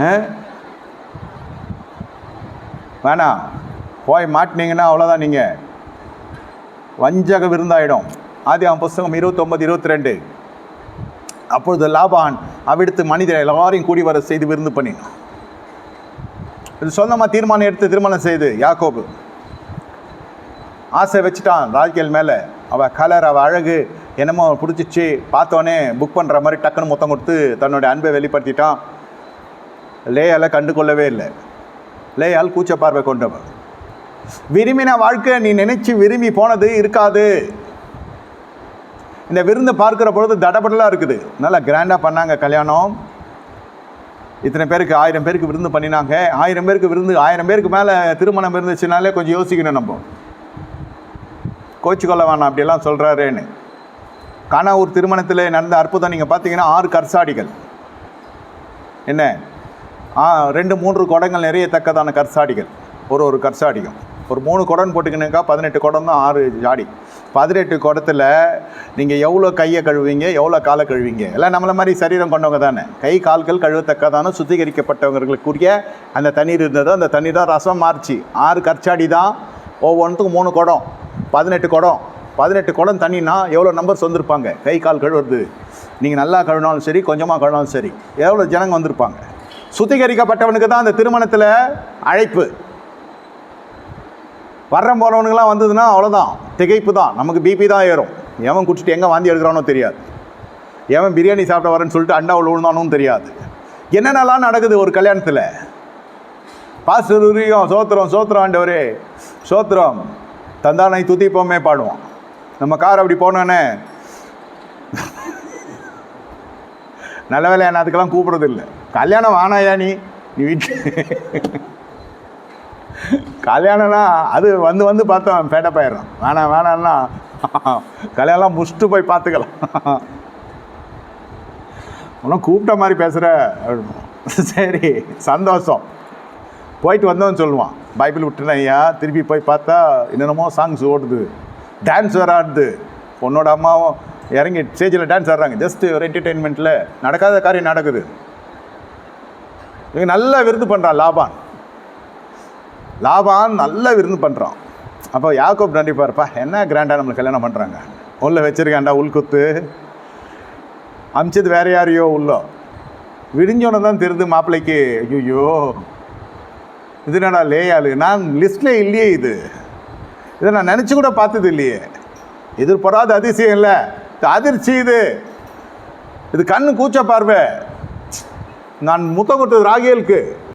ஆ? வேணாம் போய் மாட்டினீங்கன்னா அவ்வளோதான் நீங்கள் வஞ்சக விருந்தாயிடும். ஆதி அவன் புஸ்தகம் இருபத்தொம்பது இருபத்தி ரெண்டு அப்பொழுது லாபான் அவிடுத்து மனிதர் எல்லாரையும் கூடி வர செய்து விருந்து பண்ணினான். இது சொந்தமாக தீர்மானம் எடுத்து திருமணம் செய்து யாக்கோபு. ஆசை வச்சுட்டான் ராஜ்கேல் மேலே. அவள் கலர் அவள் அழகு என்னமோ பிடிச்சிச்சு. பார்த்தோன்னே புக் பண்ணுற மாதிரி டக்குன்னு மொத்தம் கொடுத்து தன்னுடைய அன்பை வெளிப்படுத்திட்டான். லேயால் கண்டு கொள்ளவே இல்லை. லேயால் கூச்ச பார்வை கொண்டவர். விரும்பின வாழ்க்கை நீ நினைச்சு விரும்பி போனது இருக்காது. இந்த விருந்து பார்க்குற பொழுது தடபடலாக இருக்குது. நல்லா கிராண்டாக பண்ணாங்க கல்யாணம். இத்தனை பேருக்கு ஆயிரம் பேருக்கு விருந்து பண்ணினாங்க. ஆயிரம் பேருக்கு விருந்து ஆயிரம் பேருக்கு மேலே திருமணம் இருந்துச்சுனாலே கொஞ்சம் யோசிக்கணும் நம்ம. கோச்சிக்கொள்ள வேணாம் அப்படிலாம் சொல்கிறாருன்னு கானாவூர் திருமணத்தில் நடந்த அற்புதம் நீங்கள் பார்த்தீங்கன்னா ஆறு கர்சாடிகள். என்ன? ரெண்டு மூன்று குடங்கள் நிறைய தக்கதான கற்சாடிகள். ஒரு ஒரு கற்சாடிகள் ஒரு மூணு குடம் போட்டுக்கினாக்கா பதினெட்டு குடம் தான் ஆறு ஜாடி. பதினெட்டு குடத்தில் நீங்கள் எவ்வளோ கையை கழுவீங்க எவ்வளோ காலை கழுவீங்க எல்லாம் நம்மளை மாதிரி சரீரம் கொண்டவங்க தானே. கை கால்கள் கழுவத்தக்கதான சுத்திகரிக்கப்பட்டவர்களுக்குரிய அந்த தண்ணீர் இருந்தது. அந்த தண்ணீர் தான் ரசம் மாறிச்சு. ஆறு கற்சாடி தான். ஒவ்வொன்றுத்துக்கும் மூணு குடம். பதினெட்டு குடம். பதினெட்டு குடம் தண்ணினா எவ்வளோ நம்பர்ஸ் வந்திருப்பாங்க கை கால் கழுவுறது. நீங்கள் நல்லா கழுவினாலும் சரி கொஞ்சமாக கழுவினாலும் சரி. எவ்வளோ ஜனங்க வந்திருப்பாங்க? சுத்திகரிக்கப்பட்டவனுக்கு தான் அந்த திருமணத்தில் அழைப்பு. வர்ற போகிறவனுங்களாம் வந்ததுன்னா அவ்வளோதான் திகைப்பு தான் நமக்கு பிபி தான் ஏறும். எவன் குடிச்சிட்டு எங்கே வாந்தி எடுக்கிறானோ தெரியாது. எவன் பிரியாணி சாப்பிட வரேன்னு சொல்லிட்டு அண்டாவில் விழுந்தானும் தெரியாது. என்னென்னலாம் நடக்குது ஒரு கல்யாணத்தில்? பாசுரியம் சோத்திரம் சோத்திரம் ஆண்டவரே. சோத்திரம். தந்தானை துதிப்போமே பாடுவான். நம்ம கார் அப்படி போனோன்னே நல்ல வேலை என்ன அதுக்கெல்லாம் கூப்பிட்றது இல்லை கல்யாணம் வானாயா நீ? நீ வீட்டு கல்யாணம்னா அது வந்து வந்து பார்த்தோம் பேட்டை போயிடுறான் வேணாம் வேணாம்னா கல்யாணம்லாம் முடிச்சுட்டு போய் பார்த்துக்கலாம். ஒன்றும் கூப்பிட்ட மாதிரி பேசுகிற சரி சந்தோஷம். போயிட்டு வந்தோம்னு சொல்லுவான். பைபிள் விட்டுனேன் ஐயா திருப்பி போய் பார்த்தா என்னென்னமோ சாங்ஸ் ஓடுது. டான்ஸ் வேறு ஆடுது பொண்ணோட அம்மாவும் இறங்கி ஸ்டேஜில் டான்ஸ் ஆடுறாங்க. ஜஸ்ட் ஒரு என்டர்டெயின்மெண்ட்டில் நடக்காத காரியம் நடக்குது. இவங்க நல்லா விருது பண்ணுறான் லாபான். லாபான் நல்லா விருந்து பண்ணுறான் அப்போ யாக்கோப் நன்றி என்ன கிராண்டாக நம்மளுக்கு கல்யாணம் பண்ணுறாங்க உள்ள வச்சிருக்காண்டா உள்குத்து அமிச்சது வேற யாரையோ உள்ளோ. விடிஞ்சோன்னு தான் தெரியுது மாப்பிள்ளைக்கு ஐயோ இது என்னடா லேயாளு? நான் லிஸ்ட்ல இல்லையே இது. இதை நான் நினச்சி கூட பார்த்தது இல்லையே. எதிர்பாராத அதிசயம் இல்லை. அதிர்ச்சி இது இது கண்ணு கூச்ச பார்வை. நான் முத்தம் கொடுத்தது ராகேலுக்கு.